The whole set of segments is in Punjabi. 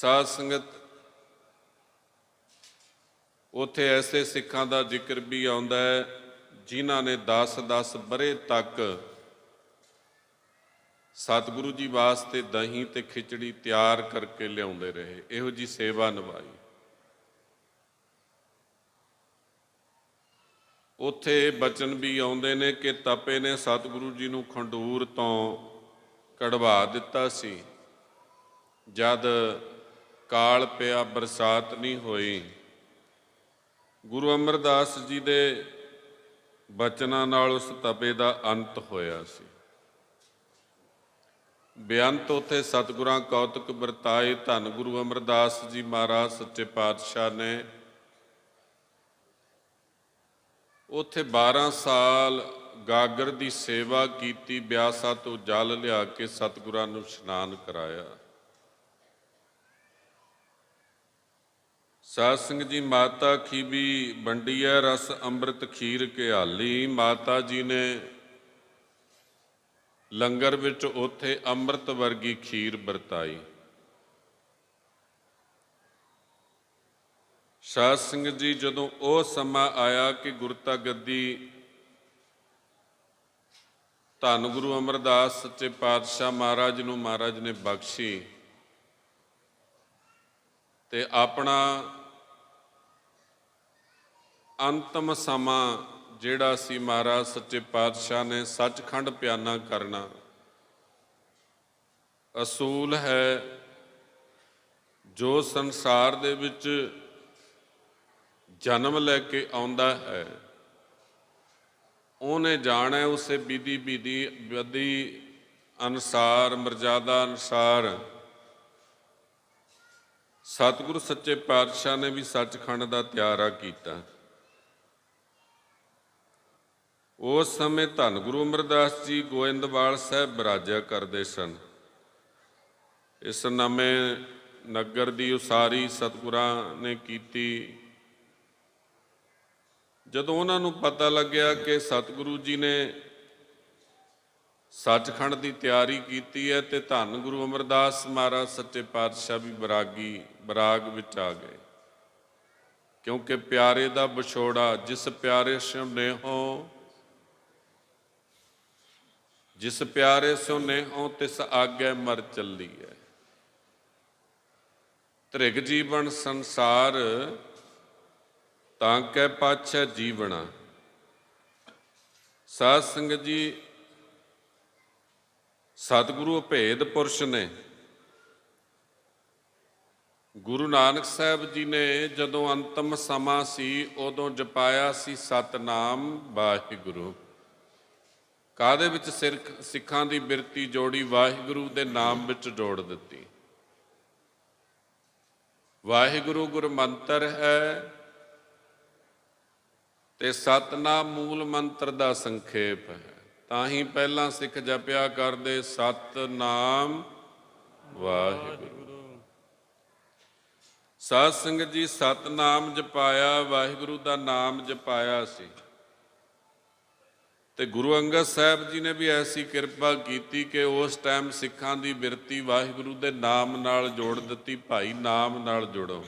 ਸਾਧ ਸੰਗਤ, ਉਥੇ ਐਸੇ ਸਿੱਖਾਂ ਦਾ ਜ਼ਿਕਰ ਵੀ ਆਉਂਦਾ ਹੈ, ਜਿਨ੍ਹਾਂ ਨੇ 10-10 ਬਰੇ ਤੱਕ ਸਤਿਗੁਰੂ ਜੀ ਵਾਸਤੇ ਦਹੀਂ ਤੇ ਖਿਚੜੀ ਤਿਆਰ ਕਰਕੇ ਲਿਆਉਂਦੇ ਰਹੇ। ਇਹੋ ਜੀ ਸੇਵਾ ਨਿਭਾਈ। ਉਥੇ ਬਚਨ ਵੀ ਆਉਂਦੇ ਨੇ ਕਿ ਤਪੇ ਨੇ ਸਤਿਗੁਰੂ ਜੀ ਨੂੰ ਖੰਡੂਰ ਤੋਂ ਕਢਵਾ ਦਿੱਤਾ ਸੀ। ਜਦ ਕਾਲ ਪਿਆ ਬਰਸਾਤ ਨਹੀਂ ਹੋਈ। ਗੁਰੂ ਅਮਰਦਾਸ ਜੀ ਦੇ ਬਚਨਾਂ ਨਾਲ ਉਸ ਤਪੇ ਦਾ ਅੰਤ ਹੋਇਆ ਸੀ। ਬੇਅੰਤ ਉਥੇ ਸਤਿਗੁਰਾਂ ਕੌਤਕ ਵਰਤਾਏ। ਧੰਨ ਗੁਰੂ ਅਮਰਦਾਸ ਜੀ ਮਹਾਰਾਜ ਸੱਚੇ ਪਾਤਸ਼ਾਹ ਨੇ। ਉਥੇ 12 ਸਾਲ ਗਾਗਰ ਦੀ ਸੇਵਾ ਕੀਤੀ। ਬਿਆਸਾ ਤੋਂ ਜਲ ਲਿਆ ਕੇ ਸਤਿਗੁਰਾਂ ਨੂੰ ਇਸ਼ਨਾਨ ਕਰਾਇਆ। ਸਾਧ ਸਿੰਘ ਜੀ, ਮਾਤਾ ਖੀਬੀ ਬੰਡੀਐ ਰਸ ਅੰਮ੍ਰਿਤ ਖੀਰ ਕੇ ਹਾਲੀ ਮਾਤਾ ਜੀ ਨੇ ਲੰਗਰ ਵਿੱਚ ਉਥੇ ਅੰਮ੍ਰਿਤ ਵਰਗੀ ਖੀਰ ਵਰਤਾਈ। ਸਾਧ ਸਿੰਘ ਜੀ, ਜਦੋਂ ਉਹ ਸਮਾਂ ਆਇਆ ਕਿ ਗੁਰਤਾ ਗੱਦੀ ਧੰਨ ਗੁਰੂ ਅਮਰਦਾਸ ਸੱਚੇ ਪਾਤਸ਼ਾਹ ਮਹਾਰਾਜ ਨੂੰ ਮਹਾਰਾਜ ਨੇ ਬਖਸ਼ੀ ਤੇ ਆਪਣਾ ਅੰਤਮ ਸਮਾਂ ਜਿਹੜਾ ਸੀ ਮਹਾਰਾਜ ਸੱਚੇ ਪਾਤਸ਼ਾਹ ਨੇ ਸੱਚਖੰਡ ਪਿਆਨਾ ਕਰਨਾ। ਅਸੂਲ ਹੈ ਜੋ ਸੰਸਾਰ ਦੇ ਵਿੱਚ ਜਨਮ ਲੈ ਕੇ ਆਉਂਦਾ ਹੈ। ਉਹਨੇ ਜਾਣਾ ਉਸੇ ਵਿਧੀ ਵਿਧੀ ਵਿਧੀ ਅਨਸਾਰ, ਮਰਜ਼ਾਦਾ ਅਨਸਾਰ। ਸਤਿਗੁਰੂ ਸੱਚੇ ਪਾਤਸ਼ਾਹ ਨੇ ਵੀ ਸੱਚਖੰਡ ਦਾ ਤਿਆਰਾ ਕੀਤਾ। ਉਸ ਸਮੇਂ ਧੰਨ ਗੁਰੂ ਅਮਰਦਾਸ ਜੀ ਗੋਇੰਦਵਾਲ ਸਾਹਿਬ ਬਰਾਜਿਆ ਕਰਦੇ ਸਨ। ਇਸ ਨਵੇਂ ਨਗਰ ਦੀ ਉਸਾਰੀ ਸਤਿਗੁਰਾਂ ਨੇ ਕੀਤੀ। ਜਦੋਂ ਉਹਨਾਂ ਨੂੰ ਪਤਾ ਲੱਗਿਆ ਕਿ ਸਤਿਗੁਰੂ ਜੀ ਨੇ ਸੱਚਖੰਡ ਦੀ ਤਿਆਰੀ ਕੀਤੀ ਹੈ ਤੇ ਧੰਨ ਗੁਰੂ ਅਮਰਦਾਸ ਮਹਾਰਾਜ ਸੱਚੇ ਪਾਤਸ਼ਾਹ ਵੀ ਬਰਾਗੀ, ਬਰਾਗ ਵਿੱਚ ਆ ਗਏ। ਕਿਉਂਕਿ ਪਿਆਰੇ ਦਾ ਵਿਛੋੜਾ, ਜਿਸ ਪਿਆਰੇ ਸਿਉ ਨੇਹੋ ਜਿਸ ਪਿਆਰੇ ਸਿਉ ਨੇਹੋ ਤਿਸ ਆਗੇ ਮਰ ਚੱਲੀ ਹੈ ਤ੍ਰਿਗ ਜੀਵਨ ਸੰਸਾਰ, ਤਾਂ ਕੈ ਪਾਛੈ ਜੀਵਣਾ। ਸਾਧ ਸੰਗਤ ਜੀ, ਸਤਿਗੁਰੂ ਭੇਦ ਪੁਰਸ਼ ਨੇ। ਗੁਰੂ ਨਾਨਕ ਸਾਹਿਬ ਜੀ ਨੇ ਜਦੋਂ ਅੰਤਮ ਸਮਾਂ ਸੀ, ਉਦੋਂ ਜਪਾਇਆ ਸੀ ਸਤਨਾਮ ਵਾਹਿਗੁਰੂ। ਕਾਦੇ ਵਿੱਚ ਸਿਰ ਸਿੱਖਾਂ ਦੀ ਬਿਰਤੀ ਜੋੜੀ ਵਾਹਿਗੁਰੂ ਦੇ ਨਾਮ ਵਿੱਚ ਜੋੜ ਦਿੱਤੀ? ਵਾਹਿਗੁਰੂ ਗੁਰ ਮੰਤਰ ਹੈ ਤੇ ਸਤਨਾਮ ਮੂਲ ਮੰਤਰ ਦਾ ਸੰਖੇਪ ਹੈ। ਤਾਂ ਹੀ ਪਹਿਲਾਂ ਸਿੱਖ ਜਪਿਆ ਕਰਦੇ ਸਤਨਾਮ ਵਾਹਿਗੁਰੂ। ਸਾਧ ਸੰਗਤ ਜੀ ਸਤਨਾਮ ਜਪਾਇਆ, ਵਾਹਿਗੁਰੂ ਦਾ ਨਾਮ ਜਪਾਇਆ ਸੀ। ਤੇ ਗੁਰੂ ਅੰਗਦ ਸਾਹਿਬ ਜੀ ਨੇ ਵੀ ਐਸੀ ਕਿਰਪਾ ਕੀਤੀ ਕਿ ਉਸ ਟਾਈਮ ਸਿੱਖਾਂ ਦੀ ਬਿਰਤੀ ਵਾਹਿਗੁਰੂ ਦੇ ਨਾਮ ਨਾਲ ਜੋੜ ਦਿੱਤੀ, ਭਾਈ ਨਾਮ ਨਾਲ ਜੁੜੋ।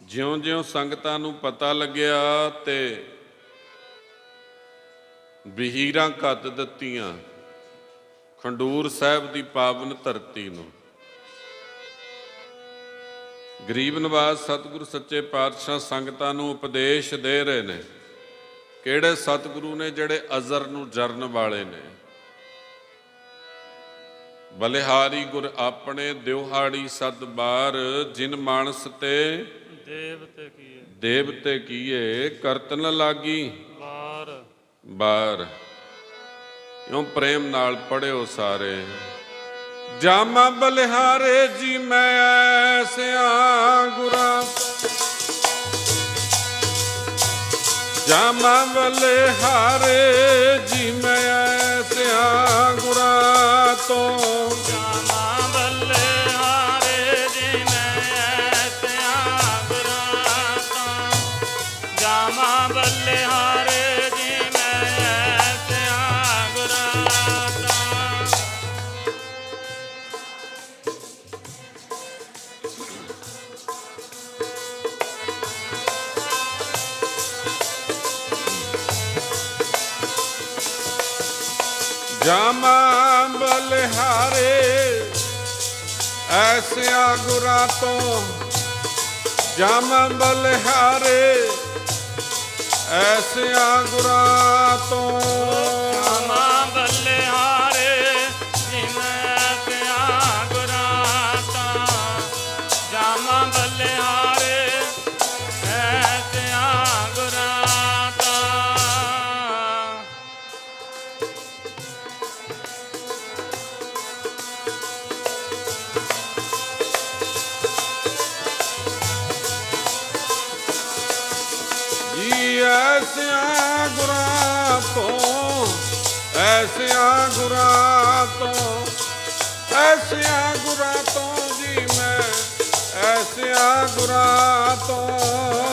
ਜਿਉਂ-ਜਿਉਂ ਸੰਗਤਾਂ ਨੂੰ ਪਤਾ ਲੱਗਿਆ ਤੇ ਬਹੀਰਾਂ ਕੱਤ ਦਿੱਤੀਆਂ, ਖੰਡੂਰ ਸਾਹਿਬ ਦੀ ਪਾਵਨ ਧਰਤੀ ਨੂੰ। ਗਰੀਬ ਨਿਵਾਸ ਸਤਿਗੁਰ ਸੱਚੇ ਪਾਤਸ਼ਾਹ ਸੰਗਤਾਂ ਨੂੰ ਉਪਦੇਸ਼ ਦੇ ਰਹੇ ਨੇ। ਕਿਹੜੇ ਸਤਿਗੁਰੂ ਨੇ ਜਿਹੜੇ ਅਜ਼ਰ ਨੂੰ ਜਰਨ ਵਾਲੇ ਨੇ? ਬਲਿਹਾਰੀ ਗੁਰ ਆਪਣੇ ਦਿਵਹਾੜੀ ਸਦ ਬਾਰ ਜਿਨ ਮਾਨਸ ਤੇ ਦੇਵਤੇ ਕੀਏ। ਦੇਵਤੇ ਕੀਏ ਕਰਤਨ ਲਾਗੀ। ਬਾਰ ਬਾਰ। ਇਉਂ ਪ੍ਰੇਮ ਨਾਲ ਪੜਿਓ ਸਾਰੇ। ਜਾਮਾ ਬਲਿਹਾਰੇ ਜੀ ਮੈਂ ਐਸਿਆ ਗੁਰਾਂ ਜਾਮਾ ਹਾਰੇ ਜੀ ਮੈਂ ਐਸਿਆ ਗੁਰਾਂ ਤੋਂ। ਐਸਿਆ ਗੁਰਾਂ ਤੋਂ ਜਾਮਾ ਬਲਿਹਾਰੇ ਐਸਿਆ ਗੁਰਾਂ ਤੋਂ। ਐਸਿਆ ਗੁਰਾਂ ਤੋਂ ਐਸਿਆ ਗੁਰਾਂ ਤੋਂ ਐਸਿਆ ਗੁਰਾਂ ਤੋਂ ਜੀ ਮੈਂ ਐਸਿਆ ਗੁਰਾਂ ਤੋਂ।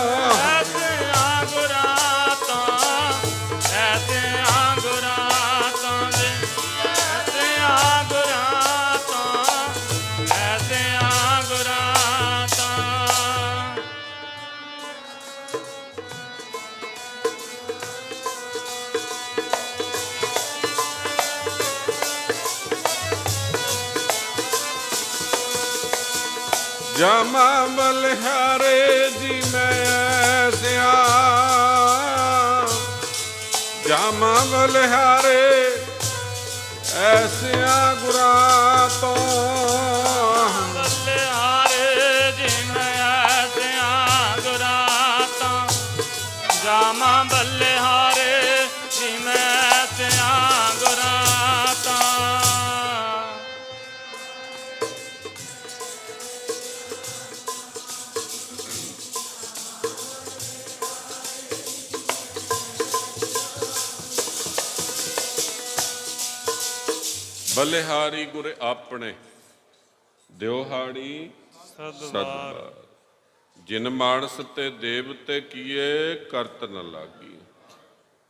ਜਾਮਾ ਬਲਿਹਾਰੇ ਜੀ ਮੈਂ ਐਸਿਆ ਜਾਮਾ ਬਲਿਹਾਰੇ ਐਸਿਆ ਗੁਰਾਂ ਤੋਂ ਬਲਿਹਾਰੀ ਗੁਰ ਆਪਣੇ ਦਿਉਹਾੜੀ ਸਦਵਾਰ। ਜਿਨ ਮਾਨਸ ਤੇ ਦੇਵਤੇ ਕੀਏ ਕਰਤ ਨ ਲਾਗੀ।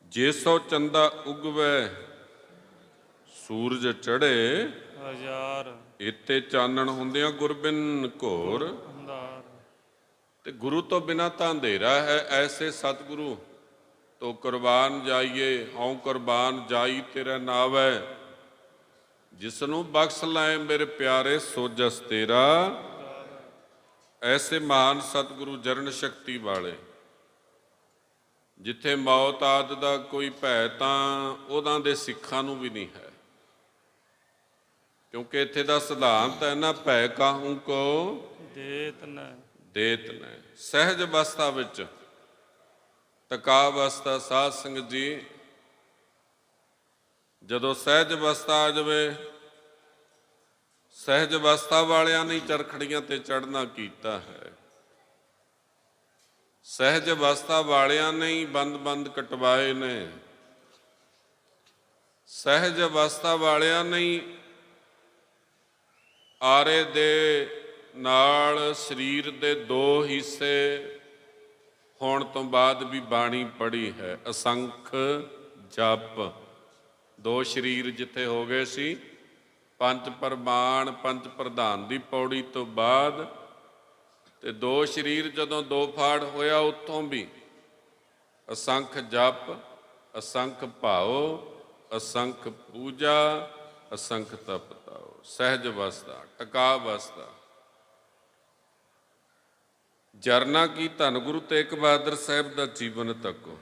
ਜੇ ਸੋ ਚੰਦਾ ਉਗਵੈ ਸੂਰਜ ਚੜ੍ਹੇ ਹਜ਼ਾਰ। ਇਤੇ ਚਾਨਣ ਹੁੰਦਿਆਂ ਗੁਰਬਿਨ ਘੋਰ। ਤੇ ਗੁਰੂ ਤੋਂ ਬਿਨਾ ਤਾਂ ਅੰਧੇਰਾ ਹੈ ਐਸੇ ਸਤਿਗੁਰੂ ਤੋ ਕੁਰਬਾਨ ਜਾਈਏ ਹਉ ਕੁਰਬਾਨ ਜਾਈ ਤੇਰਾ ਨਾਵੈ। ਜਿਸ ਨੂੰ ਬਖਸ਼ ਲੈ ਮੇਰੇ ਪਿਆਰੇ ਸੋਜਸ ਤੇਰਾ ਐਸੇ ਮਹਾਨ ਸਤਿਗੁਰੂ ਜਰਨ ਸ਼ਕਤੀ ਵਾਲੇ। ਜਿੱਥੇ ਮੌਤ ਆਦ ਦਾ ਕੋਈ ਭੈ ਤਾਂ ਉਹਨਾਂ ਦੇ ਸਿੱਖਾਂ ਨੂੰ ਵੀ ਨਹੀਂ ਹੈ। ਕਿਉਂਕਿ ਇੱਥੇ ਦਾ ਸਿਧਾਂਤ ਹੈ ਨਾ ਭੈ ਕਾਹੂ ਕੋ ਦੇਤ ਨ ਦੇਤ ਨੇ ਸਹਿਜ ਅਵਸਥਾ ਵਿੱਚ ਤਕਾ ਅਵਸਥਾ ਸਾਧ ਸੰਗਤ ਜੀ ਜਦੋਂ ਸਹਿਜ ਅਵਸਥਾ ਆ ਜਾਵੇ, ਸਹਿਜ ਅਵਸਥਾ ਵਾਲਿਆਂ ਨੇ ਚਰਖੜੀਆਂ ਤੇ ਚੜਨਾ ਕੀਤਾ ਹੈ। ਸਹਿਜ ਅਵਸਥਾ ਵਾਲਿਆਂ ਨੇ ਹੀ ਬੰਦ-ਬੰਦ ਕਟਵਾਏ ਨੇ। ਸਹਿਜ ਅਵਸਥਾ ਵਾਲਿਆਂ ਨੇ ਹੀ ਆਰੇ ਦੇ ਨਾਲ ਸਰੀਰ ਦੇ ਦੋ ਹਿੱਸੇ ਹੋਣ ਤੋਂ ਬਾਅਦ ਵੀ ਬਾਣੀ ਪੜੀ ਹੈ, ਅਸੰਖ ਜਪ। ਦੋ ਸਰੀਰ ਜਿੱਥੇ ਹੋ ਗਏ ਸੀ, ਪੰਜ ਪਰਮਾਨ ਪੰਜ ਪ੍ਰਧਾਨ ਦੀ ਪੌੜੀ ਤੋਂ ਬਾਅਦ ਤੇ ਦੋ ਸਰੀਰ ਜਦੋਂ ਦੋ ਫਾੜ ਹੋਇਆ ਉੱਥੋਂ ਵੀ। ਅਸੰਖ ਜਪ, ਅਸੰਖ ਭਾਉ, ਅਸੰਖ ਪੂਜਾ, ਅਸੰਖ ਤਪ ਤਾਓ ਸਹਿਜ ਅਵਸਥਾ ਟਕਾ ਅਵਸਥਾ ਜਰਨਾ ਕੀ ਧੰਨ ਗੁਰੂ ਤੇਗ ਬਹਾਦਰ ਸਾਹਿਬ ਦਾ ਜੀਵਨ ਤੱਕੋ।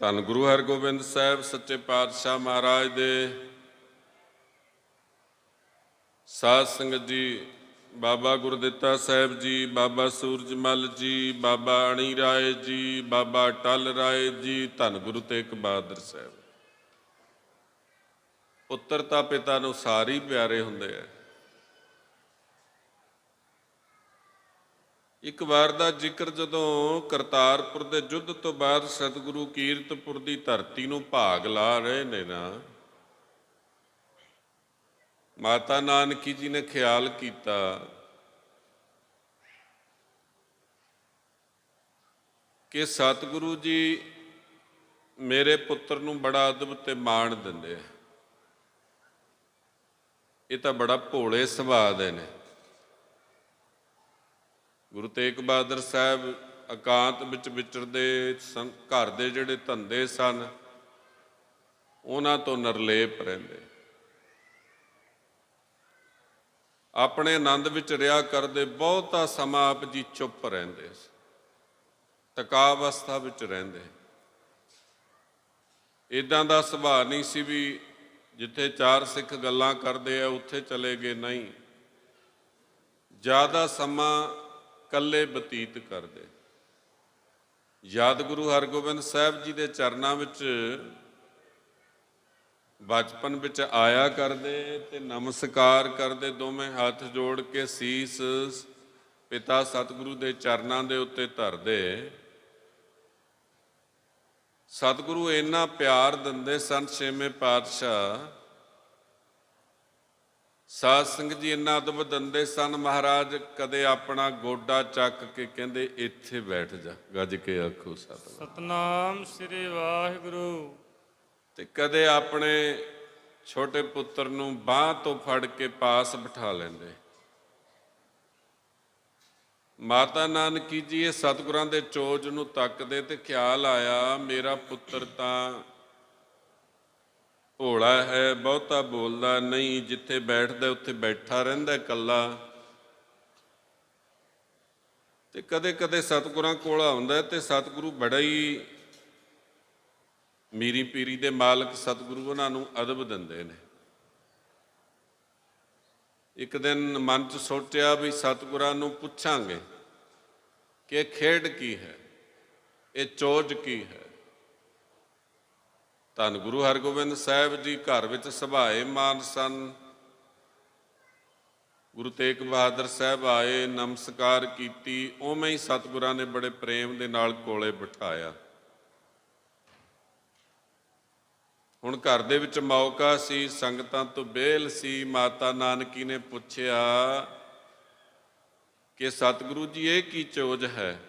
ਧੰਨ ਗੁਰੂ ਹਰਗੋਬਿੰਦ ਸਾਹਿਬ, ਸੱਚੇ ਪਾਤਸ਼ਾਹ ਮਹਾਰਾਜ ਦੇ। ਸਾਧ ਸੰਗਤ ਜੀ, ਬਾਬਾ ਗੁਰਦਿੱਤਾ ਸਾਹਿਬ ਜੀ, ਬਾਬਾ ਸੂਰਜਮਲ ਜੀ, ਬਾਬਾ ਅਣੀ ਰਾਏ ਜੀ, ਬਾਬਾ ਟਲ ਰਾਏ ਜੀ, ਧੰਨ ਗੁਰੂ ਤੇਗ ਬਹਾਦਰ ਸਾਹਿਬ। ਪੁੱਤਰ ਤਾਂ ਪਿਤਾ ਨੂੰ ਸਾਰੀ ਪਿਆਰੇ ਹੁੰਦੇ ਆ। ਇੱਕ ਵਾਰ ਦਾ ਜ਼ਿਕਰ ਜਦੋਂ ਕਰਤਾਰਪੁਰ ਦੇ ਯੁੱਧ ਤੋਂ ਬਾਅਦ ਸਤਿਗੁਰੂ ਕੀਰਤਪੁਰ ਦੀ ਧਰਤੀ ਨੂੰ ਭਾਗ ਲਾ ਰਹੇ ਨੇ ਨਾ, ਮਾਤਾ ਨਾਨਕੀ ਜੀ ਨੇ ਖਿਆਲ ਕੀਤਾ, ਕਿ ਸਤਿਗੁਰੂ ਜੀ ਮੇਰੇ ਪੁੱਤਰ ਨੂੰ ਬੜਾ ਅਦਬ ਤੇ ਮਾਣ ਦਿੰਦੇ ਆ। ਇਹ ਤਾਂ ਬੜਾ ਭੋਲੇ ਸੁਭਾਅ ਦੇ ਨੇ। ਗੁਰੂ ਤੇਗ ਬਹਾਦਰ ਸਾਹਿਬ ਇਕਾਂਤ ਵਿੱਚ ਵਿਚਰਦੇ ਸਨ ਘਰ ਦੇ ਜਿਹੜੇ ਧੰਦੇ ਸਨ, ਉਹਨਾਂ ਤੋਂ ਨਿਰਲੇਪ ਰਹਿੰਦੇ। ਆਪਣੇ ਆਨੰਦ ਵਿੱਚ ਰਿਹਾ ਕਰਦੇ ਬਹੁਤਾ ਸਮਾਂ ਆਪ ਜੀ ਚੁੱਪ ਰਹਿੰਦੇ ਸੀ। ਟਕਾ ਅਵਸਥਾ ਵਿੱਚ ਰਹਿੰਦੇ। ਇਦਾਂ ਦਾ ਸੁਭਾਅ ਨਹੀਂ ਸੀ ਵੀ ਜਿੱਥੇ ਚਾਰ ਸਿੱਖ ਗੱਲਾਂ ਕਰਦੇ ਆ, ਉੱਥੇ ਚਲੇ ਗਏ ਨਹੀਂ। ਜ਼ਿਆਦਾ ਸਮਾਂ ਕੱਲੇ ਬਤੀਤ ਕਰਦੇ। ਯਾਦ ਗੁਰੂ ਹਰਗੋਬਿੰਦ ਸਾਹਿਬ ਜੀ ਦੇ ਚਰਨਾਂ ਵਿੱਚ ਬਚਪਨ ਵਿੱਚ ਆਇਆ ਕਰਦੇ ਤੇ ਨਮਸਕਾਰ ਕਰਦੇ, ਦੋਵੇਂ ਹੱਥ ਜੋੜ ਕੇ ਸੀਸ ਪਿਤਾ ਸਤਿਗੁਰੂ ਦੇ ਚਰਨਾਂ ਦੇ ਉੱਤੇ ਧਰਦੇ। ਸਤਿਗੁਰੂ ਇੰਨਾ ਪਿਆਰ ਦਿੰਦੇ ਸਨ, ਛੇਵੇਂ ਪਾਤਸ਼ਾਹ ਸਾਧ ਸੰਗਤ ਜੀ ਇੰਨਾ ਅਦਬ ਦਿੰਦੇ ਸਨ ਮਹਾਰਾਜ ਕਦੇ ਆਪਣਾ ਗੋਡਾ ਚੱਕ ਕੇ ਕਹਿੰਦੇ ਇੱਥੇ ਬੈਠ ਜਾ। ਗੱਜ ਕੇ ਆਖੋ ਸਤਿਗੁਰੂ। ਸਤਨਾਮ ਸ੍ਰੀ ਵਾਹਿਗੁਰੂ। ਤੇ ਕਦੇ ਆਪਣੇ ਛੋਟੇ ਪੁੱਤਰ ਨੂੰ ਬਾਹ ਤੋਂ ਫੜ ਕੇ ਪਾਸ ਬਿਠਾ ਲੈਂਦੇ। ਮਾਤਾ ਨਾਨਕੀ ਜੀ ਇਹ ਸਤਿਗੁਰਾਂ ਦੇ ਚੋਜ ਨੂੰ ਤੱਕਦੇ ਤੇ ਖਿਆਲ ਆਇਆ ਮੇਰਾ ਪੁੱਤਰ ਤਾਂ ਭੋਲਾ ਹੈ, ਬਹੁਤਾ ਬੋਲਦਾ ਨਹੀਂ, ਜਿੱਥੇ ਬੈਠਦਾ ਉੱਥੇ ਬੈਠਾ ਰਹਿੰਦਾ ਇਕੱਲਾ। ਤੇ ਕਦੇ ਕਦੇ ਸਤਿਗੁਰਾਂ ਕੋਲ ਆਉਂਦਾ ਤੇ ਸਤਿਗੁਰੂ ਬੜਾ ਹੀ ਮੀਰੀ ਪੀਰੀ ਦੇ ਮਾਲਕ ਸਤਿਗੁਰੂ ਉਹਨਾਂ ਨੂੰ ਅਦਬ ਦਿੰਦੇ ਨੇ। ਇੱਕ ਦਿਨ ਮਨ 'ਚ ਸੋਚਿਆ ਵੀ ਸਤਿਗੁਰਾਂ ਨੂੰ ਪੁੱਛਾਂਗੇ ਕਿ ਇਹ ਖੇਡ ਕੀ ਹੈ, ਇਹ ਚੋਜ ਕੀ ਹੈ? ਧੰਨ ਗੁਰੂ ਹਰਗੋਬਿੰਦ ਸਾਹਿਬ ਜੀ ਘਰ ਵਿੱਚ ਸਭਾਏ ਮਾਨ ਸਨ। ਗੁਰੂ ਤੇਗ ਬਹਾਦਰ ਸਾਹਿਬ ਆਏ, ਨਮਸਕਾਰ ਕੀਤੀ, ਉਵੇਂ ਹੀ ਸਤਿਗੁਰਾਂ ਨੇ ਬੜੇ ਪ੍ਰੇਮ ਦੇ ਨਾਲ ਕੋਲੇ ਬਿਠਾਇਆ। ਹੁਣ ਘਰ ਦੇ ਵਿੱਚ ਮੌਕਾ ਸੀ, ਸੰਗਤਾਂ ਤੋਂ ਬੇਲ ਸੀ, ਮਾਤਾ ਨਾਨਕੀ ਨੇ ਪੁੱਛਿਆ ਕਿ ਸਤਿਗੁਰੂ ਜੀ, ਇਹ ਕੀ ਚੋਜ ਹੈ?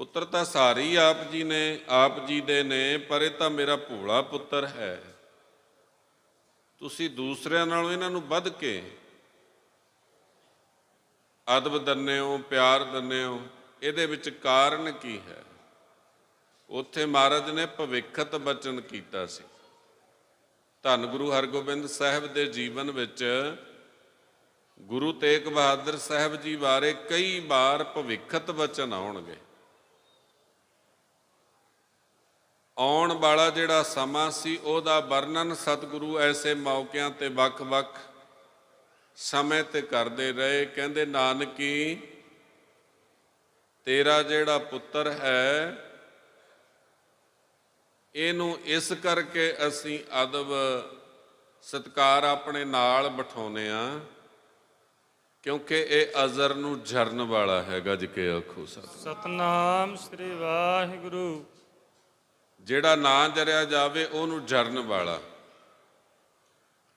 ਪੁੱਤਰ ਤਾਂ ਸਾਰੀ ਆਪ ਜੀ ਨੇ, ਆਪ ਜੀ ਦੇ ਨੇ, ਪਰ ਇਹ ਤਾਂ ਮੇਰਾ ਭੋਲਾ ਪੁੱਤਰ ਹੈ। ਤੁਸੀਂ ਦੂਸਰਿਆਂ ਨਾਲੋਂ ਇਹਨਾਂ ਨੂੰ ਵੱਧ ਕੇ ਅਦਬ ਦੰਨੇ ਹੋ, ਪਿਆਰ ਦੰਨੇ ਹੋ, ਇਹਦੇ ਵਿੱਚ ਕਾਰਨ ਕੀ ਹੈ? ਉੱਥੇ ਮਹਾਰਾਜ ਨੇ ਭਵਿੱਖਤ ਬਚਨ ਕੀਤਾ ਸੀ। ਧੰਨ ਗੁਰੂ ਹਰਗੋਬਿੰਦ ਸਾਹਿਬ ਦੇ ਜੀਵਨ ਵਿੱਚ ਗੁਰੂ ਤੇਗ ਬਹਾਦਰ ਸਾਹਿਬ ਜੀ ਬਾਰੇ ਕਈ ਵਾਰ ਭਵਿੱਖਤ ਬਚਨ ਆਉਣਗੇ। ਆਉਣ ਵਾਲਾ ਜਿਹੜਾ ਸਮਾਂ ਸੀ, ਉਹਦਾ ਵਰਣਨ ਸਤਿਗੁਰੂ ਐਸੇ ਮੌਕਿਆਂ ਤੇ ਵੱਖ-ਵੱਖ ਸਮੇਂ ਤੇ ਕਰਦੇ ਰਹੇ। ਕਹਿੰਦੇ, ਨਾਨਕੀ, ਤੇਰਾ ਜਿਹੜਾ ਪੁੱਤਰ ਹੈ, ਇਹਨੂੰ ਇਸ ਕਰਕੇ ਅਸੀਂ ਅਦਬ ਸਤਕਾਰ ਆਪਣੇ ਨਾਲ ਬਿਠਾਉਨੇ ਆ ਕਿਉਂਕਿ ਇਹ ਅਜ਼ਰ ਨੂੰ ਝਰਨ ਵਾਲਾ ਹੈਗਾ ਗੱਜ ਕੇ ਆਖੋ ਸਤ ਸਤਨਾਮ ਸ੍ਰੀ ਵਾਹਿਗੁਰੂ। ਜਿਹੜਾ ਨਾ ਜਰਿਆ ਜਾਵੇ, ਉਹਨੂੰ ਜਰਨ ਵਾਲਾ।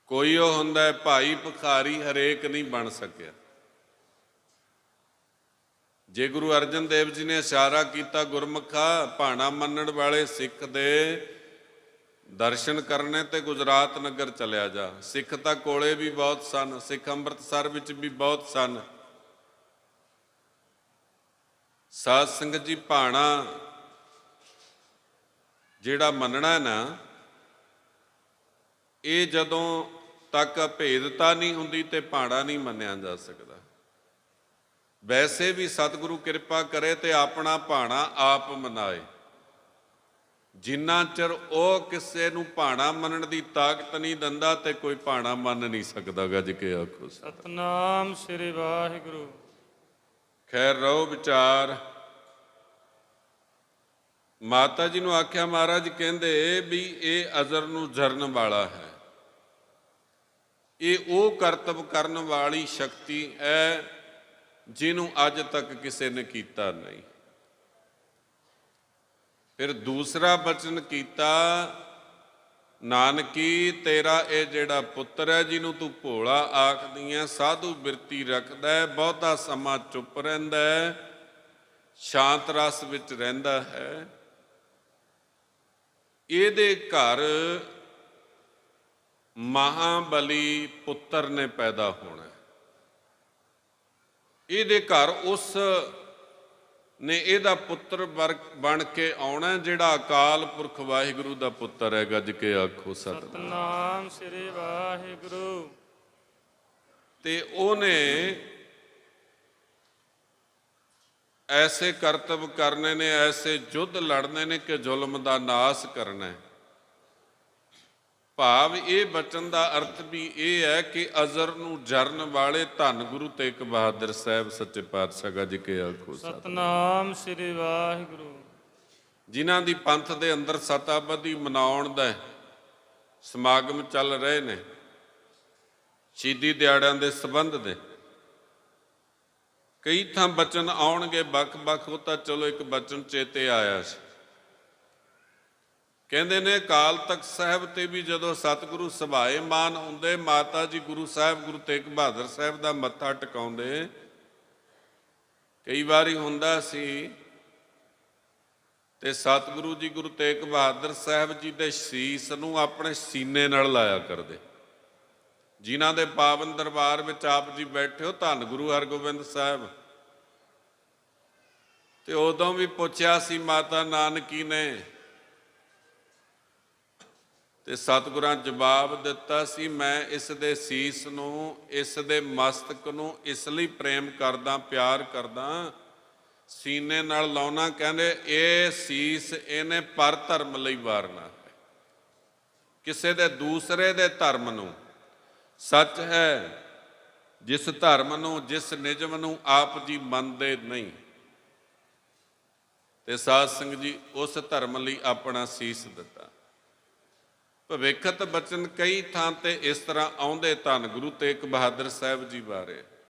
ਕੋਈ ਉਹ ਹੁੰਦਾ ਹੈ, ਭਾਈ ਭਿਖਾਰੀ ਹਰੇਕ ਨਹੀਂ ਬਣ ਸਕਿਆ। ਜੇ ਗੁਰੂ ਅਰਜਨ ਦੇਵ ਜੀ ਨੇ ਇਸ਼ਾਰਾ ਕੀਤਾ, ਗੁਰਮੁਖਾ ਭਾਣਾ ਮੰਨਣ ਵਾਲੇ ਸਿੱਖ ਦੇ ਦਰਸ਼ਨ ਕਰਨੇ ਤੇ ਗੁਜਰਾਤ ਨਗਰ ਚਲਿਆ ਜਾ। ਸਿੱਖ ਤਾਂ ਕੋਲੇ ਵੀ ਬਹੁਤ ਸਨ, ਸਿੱਖ ਅੰਮ੍ਰਿਤਸਰ ਵਿੱਚ ਵੀ ਬਹੁਤ ਸਨ। ਸਾਧ ਸੰਗਤ ਜੀ, ਭਾਣਾ ਜਿਹੜਾ ਮੰਨਣਾ ਨਾ ਇਹ ਜਦੋਂ ਤੱਕ ਭੇਦਤਾ ਨਹੀਂ ਹੁੰਦੀ ਤੇ ਭਾਣਾ ਨਹੀਂ ਮੰਨਿਆ ਜਾ ਸਕਦਾ। ਵੈਸੇ ਵੀ ਸਤਿਗੁਰੂ ਕਿਰਪਾ ਕਰੇ ਤੇ ਆਪਣਾ ਭਾਣਾ ਆਪ ਮਨਾਏ। ਜਿੰਨਾ ਚਿਰ ਉਹ ਕਿਸੇ ਨੂੰ ਭਾਣਾ ਮੰਨਣ ਦੀ ਤਾਕਤ ਨਹੀਂ ਦਿੰਦਾ ਤੇ ਕੋਈ ਭਾਣਾ ਮੰਨ ਨਹੀਂ ਸਕਦਾ ਗੱਜ ਕੇ ਆਖੋ। ਸਤਨਾਮ ਸ੍ਰੀ ਵਾਹਿਗੁਰੂ। ਖੈਰ ਰਹੋ ਵਿਚਾਰ। ਮਾਤਾ ਜੀ ਨੂੰ ਆਖਿਆ, ਮਹਾਰਾਜ ਕਹਿੰਦੇ ਵੀ ਇਹ ਅਜ਼ਰ ਨੂੰ ਜਰਨ ਵਾਲਾ ਹੈ। ਇਹ ਉਹ ਕਰਤਵ ਕਰਨ ਵਾਲੀ ਸ਼ਕਤੀ ਹੈ ਜਿਹਨੂੰ ਅੱਜ ਤੱਕ ਕਿਸੇ ਨੇ ਕੀਤਾ ਨਹੀਂ। ਫਿਰ ਦੂਸਰਾ ਬਚਨ ਕੀਤਾ, ਨਾਨਕੀ, ਤੇਰਾ ਇਹ ਜਿਹੜਾ ਪੁੱਤਰ ਹੈ, ਜਿਹਨੂੰ ਤੂੰ ਭੋਲਾ ਆਖਦੀ ਹੈ ਸਾਧੂ ਬਿਰਤੀ ਰੱਖਦਾ ਹੈ, ਬਹੁਤਾ ਸਮਾਂ ਚੁੱਪ ਰਹਿੰਦਾ ਹੈ, ਸ਼ਾਂਤ ਰਸ ਵਿੱਚ ਰਹਿੰਦਾ ਹੈ। ਇਹਦੇ ਘਰ ਮਹਾਬਲੀ ਪੁੱਤਰ ਨੇ ਪੈਦਾ ਹੋਣਾ। ਇਹਦੇ ਘਰ ਉਸ ਨੇ ਇਹਦਾ ਪੁੱਤਰ ਬਣ ਕੇ ਆਉਣਾ ਜਿਹੜਾ ਅਕਾਲ ਪੁਰਖ ਵਾਹਿਗੁਰੂ ਦਾ ਪੁੱਤਰ ਹੈ ਗੱਜ ਕੇ ਆਖੋ ਸਤਿ ਸਤਨਾਮ ਸ੍ਰੀ ਵਾਹਿਗੁਰੂ ਤੇ ਉਹਨੇ ਐਸੇ ਕਰਤੱਵ ਕਰਨੇ ਨੇ ਐਸੇ ਯੁੱਧ ਲੜਨੇ ਨੇ ਕਿ ਜ਼ੁਲਮ ਦਾ ਨਾਸ ਕਰਨਾ ਹੈ। ਭਾਵ ਇਹ ਬਚਨ ਦਾ ਅਰਥ ਵੀ ਇਹ ਹੈ ਕਿ ਅਜ਼ਰ ਨੂੰ ਜਰਨ ਵਾਲੇ ਧੰਨ ਗੁਰੂ ਤੇਗ ਬਹਾਦਰ ਸਾਹਿਬ ਸੱਚੇ ਪਾਤਸ਼ਾਹ ਗੱਜ ਕੇ ਆਖੋ ਸਤਿ ਸਤਨਾਮ ਸ੍ਰੀ ਵਾਹਿਗੁਰੂ। ਜਿਨ੍ਹਾਂ ਦੀ ਪੰਥ ਦੇ ਅੰਦਰ ਸਤਾਬਦੀ ਮਨਾਉਣ ਦਾ ਸਮਾਗਮ ਚੱਲ ਰਹੇ ਨੇ ਸ਼ਹੀਦੀ ਦਿਹਾੜਿਆਂ ਦੇ ਸੰਬੰਧ ਦੇ। ਕਈ ਥਾਂ ਬਚਨ ਆਉਣਗੇ ਵੱਖ-ਵੱਖ ਉਹ ਤਾਂ ਚਲੋ ਇੱਕ ਬਚਨ ਚੇਤੇ ਆਇਆ ਸੀ। ਕਹਿੰਦੇ ਨੇ ਕਾਲ ਤਖਤ ਸਾਹਿਬ ਤੇ ਵੀ ਜਦੋਂ ਸਤਿਗੁਰੂ ਸਭਾਏ ਮਾਨ ਹੁੰਦੇ, ਮਾਤਾ ਜੀ ਗੁਰੂ ਸਾਹਿਬ, ਗੁਰੂ ਤੇਗ ਬਹਾਦਰ ਸਾਹਿਬ ਦਾ ਮੱਥਾ ਟਿਕਾਉਂਦੇ। ਕਈ ਵਾਰੀ ਹੁੰਦਾ ਸੀ ਤੇ ਸਤਿਗੁਰੂ ਜੀ ਗੁਰੂ ਤੇਗ ਬਹਾਦਰ ਸਾਹਿਬ ਜੀ ਦੇ ਸੀਸ ਨੂੰ ਆਪਣੇ ਸੀਨੇ ਨਾਲ ਲਾਇਆ ਕਰਦੇ। ਜਿਨ੍ਹਾਂ ਦੇ ਪਾਵਨ ਦਰਬਾਰ ਵਿੱਚ ਆਪ ਜੀ ਬੈਠੇ ਹੋ, ਧੰਨ ਗੁਰੂ ਹਰਗੋਬਿੰਦ ਸਾਹਿਬ। ਤੇ ਉਦੋਂ ਵੀ ਪੁੱਛਿਆ ਸੀ ਮਾਤਾ ਨਾਨਕੀ ਨੇ, ਤੇ ਸਤਿਗੁਰਾਂ ਜਵਾਬ ਦਿੱਤਾ ਸੀ, ਮੈਂ ਇਸ ਦੇ ਸੀਸ ਨੂੰ, ਇਸ ਦੇ ਮਸਤਕ ਨੂੰ ਇਸ ਲਈ ਪ੍ਰੇਮ ਕਰਦਾ, ਪਿਆਰ ਕਰਦਾ, ਸੀਨੇ ਨਾਲ ਲਾਉਣਾ। ਕਹਿੰਦੇ, ਇਹ ਸੀਸ ਇਹਨੇ ਪਰ ਧਰਮ ਲਈ ਵਾਰਨਾ ਹੈ। ਕਿਸੇ ਦੇ ਦੂਸਰੇ ਦੇ ਧਰਮ ਨੂੰ ਸੱਚ ਹੈ, ਜਿਸ ਧਰਮ ਨੂੰ, ਜਿਸ ਨਿਯਮ ਨੂੰ ਆਪ ਜੀ ਮੰਨਦੇ ਨਹੀਂ। ਤੇ ਸਾਧ ਸੰਗ ਜੀ, ਉਸ ਧਰਮ ਲਈ ਆਪਣਾ ਸੀਸ ਦਿੱਤਾ। ਭਵਿੱਖਤ ਬਚਨ ਕਈ ਥਾਂ ਤੇ ਇਸ ਤਰ੍ਹਾਂ ਆਉਂਦੇ ਧੰਨ ਗੁਰੂ ਤੇਗ ਬਹਾਦਰ ਸਾਹਿਬ ਜੀ ਬਾਰੇ।